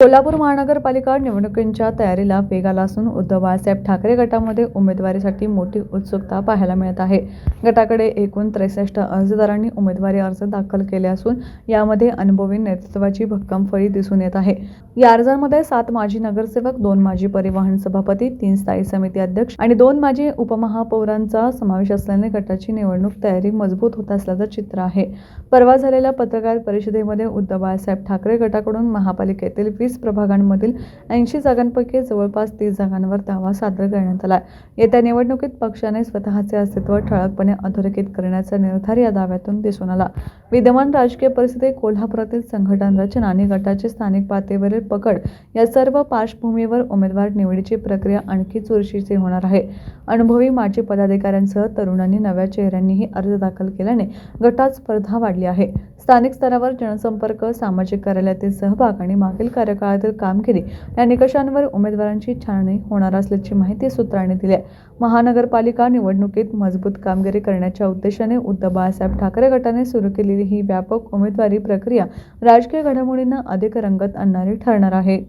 कोल्हापूर महानगरपालिका निवडणुकींच्या तयारीला वेग आला असून उद्धव बाळासाहेब ठाकरे गटामध्ये उमेदवारीसाठी मोठी उत्सुकता पाहायला मिळत आहे. गटाकडे एकूण त्रेसष्ट अर्जदारांनी उमेदवारी अर्ज दाखल केले असून यामध्ये अनुभवी नेतृत्वाची भक्कम फळी दिसून येत आहे. या अर्जांमध्ये सात माजी नगरसेवक दोन माजी परिवहन सभापती तीन स्थायी समिती अध्यक्ष आणि दोन माजी उपमहापौरांचा समावेश असल्याने गटाची निवडणूक तयारी मजबूत होत असल्याचं चित्र आहे. परवा झालेल्या पत्रकार परिषदेमध्ये उद्धव बाळासाहेब ठाकरे गटाकडून महापालिकेतील वीस प्रभागांमधील ऐंशी जागांपैकी जवळपास तीस जागांवर दावा सादर करण्यात आला येत्या निवडणुकीत पक्षाने स्वतःचे अस्तित्व ठळकपणे अधोरेखित करण्याचा निर्धार या दाव्यातून दिसून आला. विद्यमान राजकीय परिस्थिती कोल्हापुरातील संघटन रचना आणि गटाचे स्थानिक पातळीवरील पकड या सर्व पार्श्वभूमीवर उमेदवार निवडीची प्रक्रिया आणखी चुरशीची होणार आहे. अनुभवी माजी पदाधिकाऱ्यांसह तरुणांनी नव्या चेहऱ्यांनीही अर्ज दाखल केल्याने गटात स्पर्धा वाढली आहे. स्थानिक स्तरावर जनसंपर्क सामाजिक कार्यालयातील सहभाग आणि मागील कार्यकाळातील कामगिरी या निकषांवर उमेदवारांची छाननी होणार असल्याची माहिती सूत्रांनी दिली आहे. महानगरपालिका निवडणुकीत मजबूत कामगिरी करण्याच्या उद्देशाने उद्धव बाळासाहेब ठाकरे गटाने सुरू केलेली ही व्यापक उमेदवारी प्रक्रिया राजकीय घडामोडींना अधिक रंगत आणणारी ठरणार आहे.